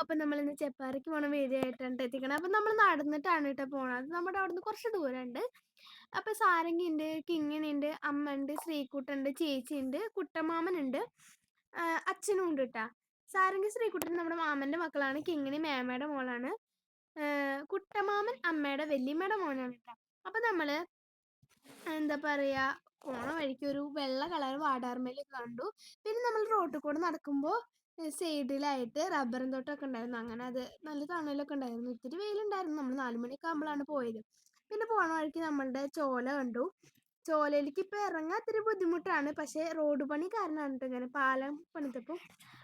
അപ്പൊ നമ്മൾ ഇന്ന് ചെപ്പാറയ്ക്ക് പോണ വേദിയായിട്ടാണ് എത്തിക്കണം. അപ്പൊ നമ്മൾ നടന്നിട്ടാണ് കേട്ടോ പോണത് നമ്മുടെ അവിടുന്ന് കുറച്ച് ദൂരമുണ്ട് അപ്പൊ സാരംഗിണ്ട് കിങ്ങിണിണ്ട് അമ്മ ഉണ്ട് ചേച്ചി ഉണ്ട് കുട്ടമാമൻ ഉണ്ട് അച്ഛനും ഉണ്ട് കേട്ടാ. സാരംഗി ശ്രീകുട്ടൻ നമ്മുടെ മാമന്റെ മക്കളാണ്. കിങ്ങിണി മേമയുടെ മോളാണ്. കുട്ടമാമൻ അമ്മയുടെ വല്യമ്മയുടെ മോനാണ് കേട്ടോ. അപ്പൊ നമ്മൾ എന്താ പറയാ പോണ വഴിക്ക് ഒരു വെള്ള കളർ വാടാർമേൽ കണ്ടു. പിന്നെ നമ്മൾ റോട്ടിൽ കൂടെ നടക്കുമ്പോൾ സൈഡിലായിട്ട് റബ്ബറും തോട്ടമൊക്കെ ഉണ്ടായിരുന്നു. അങ്ങനെ അത് നല്ല തണലൊക്കെ ഉണ്ടായിരുന്നു. ഇത്തിരി വെയിലുണ്ടായിരുന്നു. നമ്മൾ നാല് മണിയൊക്കെ ആകുമ്പോഴാണ് പോയത്. പിന്നെ പോണ വഴിക്ക് നമ്മളുടെ ചോല കണ്ടു. ചോലയിലേക്ക് ഇപ്പൊ ഇറങ്ങാൻ ഇത്തിരി ബുദ്ധിമുട്ടാണ്. പക്ഷേ റോഡ് പണി കാരണമാണ് ഇങ്ങനെ പാലം പണിതപ്പോൾ.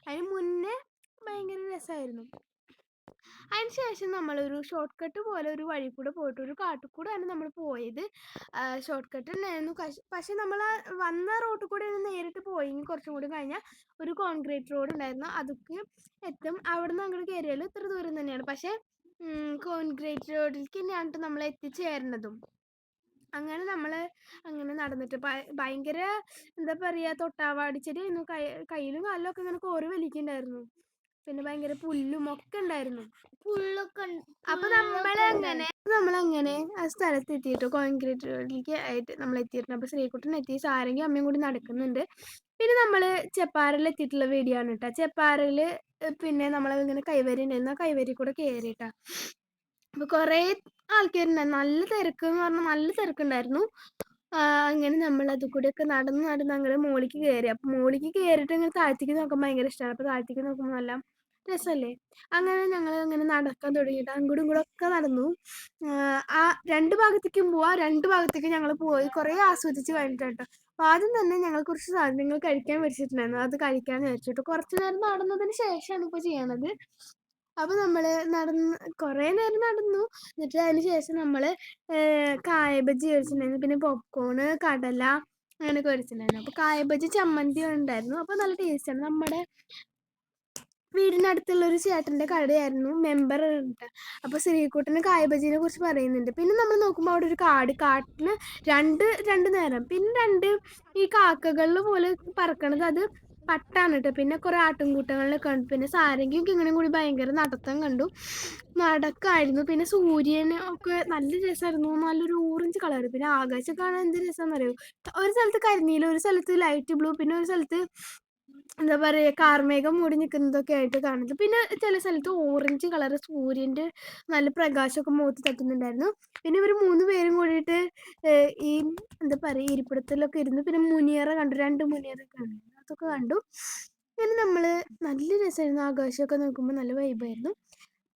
അതിന് മുന്നേ ഭയങ്കര രസമായിരുന്നു. അതിന് ശേഷം നമ്മളൊരു ഷോർട്ട് കട്ട് പോലെ ഒരു വഴി കൂടെ പോയിട്ട് ഒരു കാട്ടിൽ കൂടെയാണ് നമ്മൾ പോയത്. ഷോർട്ട് കട്ട് ഉണ്ടായിരുന്നു പക്ഷെ നമ്മൾ വന്ന റോട്ടിൽ കൂടെ നേരിട്ട് പോയി. കുറച്ചും കൂടി കഴിഞ്ഞാൽ ഒരു കോൺക്രീറ്റ് റോഡ് ഉണ്ടായിരുന്നു. അതൊക്കെ എത്തും. അവിടെ നിന്ന് അങ്ങോട്ട് കയറിയാലും ഇത്ര ദൂരം തന്നെയാണ്. പക്ഷേ കോൺക്രീറ്റ് റോഡിലേക്ക് തന്നെയാണ് നമ്മൾ എത്തിച്ചേരുന്നതും അങ്ങനെ നമ്മൾ അങ്ങനെ നടന്നിട്ട് ഭയങ്കര എന്താ പറയുക തൊട്ടാവാടിച്ചെടി കൈ കയ്യിലും കാലിലും ഒക്കെ ഇങ്ങനെ കോറി വലിക്കുന്നുണ്ടായിരുന്നു. പിന്നെ ഭയങ്കര പുല്ലും ഒക്കെ ഉണ്ടായിരുന്നു. പുല്ലൊക്കെ അപ്പൊ നമ്മളങ്ങനെ നമ്മളങ്ങനെ ആ സ്ഥലത്ത് എത്തിയിട്ട് കോൺക്രീറ്റ് റോഡിലേക്ക് ആയിട്ട് നമ്മൾ എത്തിയിട്ടുണ്ട്. അപ്പൊ ശ്രീകുട്ടൻ എത്തി സാരംഗി അമ്മയും കൂടി നടക്കുന്നുണ്ട്. പിന്നെ നമ്മൾ ചെപ്പാറയിൽ എത്തിയിട്ടുള്ള വീഡിയോ ആണ് കേട്ടോ. ചെപ്പാറയിൽ പിന്നെ നമ്മൾ ഇങ്ങനെ കൈവരി ഉണ്ടായിരുന്നു. ആ കൈവരി കൂടെ കയറിയിട്ടാ അപ്പൊ കുറേ ആൾക്കാരുണ്ടായിരുന്നു. നല്ല തിരക്ക് എന്ന് പറഞ്ഞാൽ നല്ല തിരക്കുണ്ടായിരുന്നു. അങ്ങനെ നമ്മൾ അത് ഒക്കെ നടന്ന് നടന്ന് അങ്ങനെ മോളിക്ക് കയറി. അപ്പൊ മോളിക്ക് കയറിയിട്ട് ഇങ്ങനെ താഴത്തേക്ക് നോക്കാൻ ഭയങ്കര ഇഷ്ടമാണ് അപ്പൊ താഴത്തേക്ക് നോക്കുമ്പോൾ നല്ല രസല്ലേ! അങ്ങനെ ഞങ്ങൾ അങ്ങനെ നടക്കാൻ തുടങ്ങിയിട്ട് അങ്ങോട്ടും കൂടെ ഒക്കെ നടന്നു. ആ രണ്ട് ഭാഗത്തേക്കും പോവാ. രണ്ട് ഭാഗത്തേക്കും ഞങ്ങൾ പോയി. കുറേ ആസ്വദിച്ച് കഴിഞ്ഞിട്ടോ അപ്പൊ ആദ്യം തന്നെ ഞങ്ങൾ കുറച്ച് സാധനങ്ങൾ കഴിക്കാൻ മേടിച്ചിട്ടുണ്ടായിരുന്നു. അത് കഴിക്കാന്ന് വെച്ചിട്ട് കുറച്ച് നേരം നടന്നതിന് ശേഷമാണ് ഇപ്പൊ ചെയ്യണത്. അപ്പോൾ നമ്മൾ നടന്ന് കുറേ നേരം നടന്നു. എന്നിട്ട് അതിന് ശേഷം നമ്മൾ കായബജി കഴിച്ചിട്ടുണ്ടായിരുന്നു. പിന്നെ പോപ്കോണ് കടല അങ്ങനെയൊക്കെ കഴിച്ചിട്ടുണ്ടായിരുന്നു. അപ്പോൾ കായബജി ചമ്മന്തി ഉണ്ടായിരുന്നു. അപ്പോൾ നല്ല ടേസ്റ്റാണ് നമ്മുടെ വീടിനടുത്തുള്ള ഒരു ചേട്ടന്റെ കടയായിരുന്നു. മെമ്പർ ഉണ്ട്. അപ്പോൾ ശ്രീകുട്ടന് കായബജിനെ കുറിച്ച് പറയുന്നുണ്ട്. പിന്നെ നമ്മൾ നോക്കുമ്പോൾ അവിടെ ഒരു കാട്. കാട്ടിന് രണ്ട് രണ്ട് നേരം. പിന്നെ രണ്ട് ഈ കാക്കകളിൽ പോലെ പറക്കണത് അത് പട്ടാണ് കേട്ടോ പിന്നെ കുറേ ആട്ടിൻകൂട്ടങ്ങളിലെ കണ്ടു. പിന്നെ സാരംഗിയും കിങ്ങനും കൂടി ഭയങ്കര നടത്തം കണ്ടു. നടക്കായിരുന്നു. പിന്നെ സൂര്യന് ഒക്കെ നല്ല രസമായിരുന്നു നല്ലൊരു ഓറഞ്ച് കളർ പിന്നെ ആകാശം കാണാൻ എന്ത് രസമാണെന്ന് പറയൂ ഒരു സ്ഥലത്ത് കരിനീല ഒരു സ്ഥലത്ത് ലൈറ്റ് ബ്ലൂ പിന്നെ ഒരു സ്ഥലത്ത് എന്താ പറയുക കാർമേഘം മൂടി നിൽക്കുന്നതൊക്കെ ആയിട്ട് കാണുന്നത്. പിന്നെ ചില സ്ഥലത്ത് ഓറഞ്ച് കളർ സൂര്യന്റെ നല്ല പ്രകാശമൊക്കെ മുഖത്ത് തട്ടുന്നുണ്ടായിരുന്നു. പിന്നെ ഇവർ മൂന്ന് പേരും കൂടിയിട്ട് ഈ എന്താ പറയുക ഇരിപ്പിടത്തിലൊക്കെ ഇരുന്ന് പിന്നെ മുനിയറ കണ്ടു. രണ്ട് മുനിയറ കണ്ടു. അതൊക്കെ കണ്ടു. പിന്നെ നമ്മൾ നല്ല രസമായിരുന്നു ആകാശമൊക്കെ നോക്കുമ്പോൾ നല്ല വൈബായിരുന്നു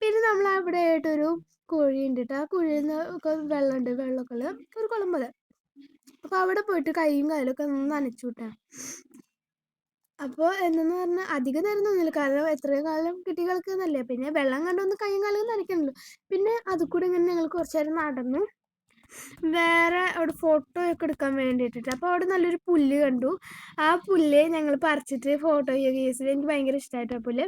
പിന്നെ നമ്മൾ അവിടെ ആയിട്ടൊരു കുഴി ഉണ്ട് കേട്ടോ ആ കുഴിയിൽ നിന്ന് ഒക്കെ വെള്ളമുണ്ട് വെള്ളമൊക്കെ ഒരു കുളം പോലെ. അപ്പോൾ അവിടെ പോയിട്ട് കൈയും കാലൊക്കെ ഒന്ന് നനച്ചു വിട്ടാണ്. അപ്പോൾ എന്തെന്ന് പറഞ്ഞാൽ അധികം നേരം തോന്നില്ല കാരണം എത്രയും കാലം കിട്ടിയ എന്നല്ലേ പിന്നെ വെള്ളം കണ്ടൊന്ന് കൈയും കാലും നനയ്ക്കണല്ലോ. പിന്നെ അതുകൂടി ഇങ്ങനെ ഞങ്ങൾ കുറച്ച് നേരം നടന്നു. വേറെ അവിടെ ഫോട്ടോ ഒക്കെ എടുക്കാൻ വേണ്ടിയിട്ടിട്ട്. അപ്പോൾ അവിടെ നല്ലൊരു പുല്ല് കണ്ടു. ആ പുല്ല് ഞങ്ങൾ പറിച്ചിട്ട് ഫോട്ടോ ഒക്കെ ചെയ്തത് എനിക്ക് ഭയങ്കര ഇഷ്ടമായിട്ട് ആ പുല്ല്.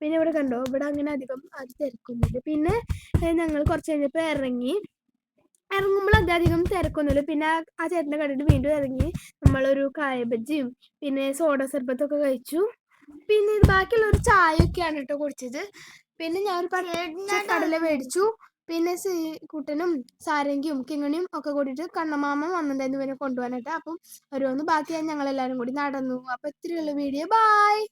പിന്നെ ഇവിടെ കണ്ടോ? ഇവിടെ അങ്ങനെ അധികം അത് തിരക്കുന്നില്ല പിന്നെ ഞങ്ങൾ കുറച്ച് കഴിഞ്ഞപ്പോൾ ഇറങ്ങി. ഇറങ്ങുമ്പോൾ അധികം തിരക്കൊന്നുമില്ല. പിന്നെ ആ ചേട്ടന്റെ കണ്ടിട്ട് വീണ്ടും ഇറങ്ങി. നമ്മളൊരു കായബജ്ജിയും പിന്നെ സോഡ സർബത്തൊക്കെ കഴിച്ചു. പിന്നെ ബാക്കിയുള്ള ഒരു ചായയൊക്കെയാണ് കേട്ടോ കുടിച്ചത്. പിന്നെ ഞാൻ ഒരു കടല മേടിച്ചു. പിന്നെ കുട്ടനും സാരംഗിയും കിങ്ങണിയും ഒക്കെ കൂടിയിട്ട് കണ്ണമാമ വന്നിട്ടുണ്ടായിരുന്നു ഇവനെ കൊണ്ടുപോകാനായിട്ട് അപ്പം വരുമെന്ന് ബാക്കി ഞങ്ങളെല്ലാവരും കൂടി നടന്നു. അപ്പം ഇത്രയുള്ള വീഡിയോ. ബായ്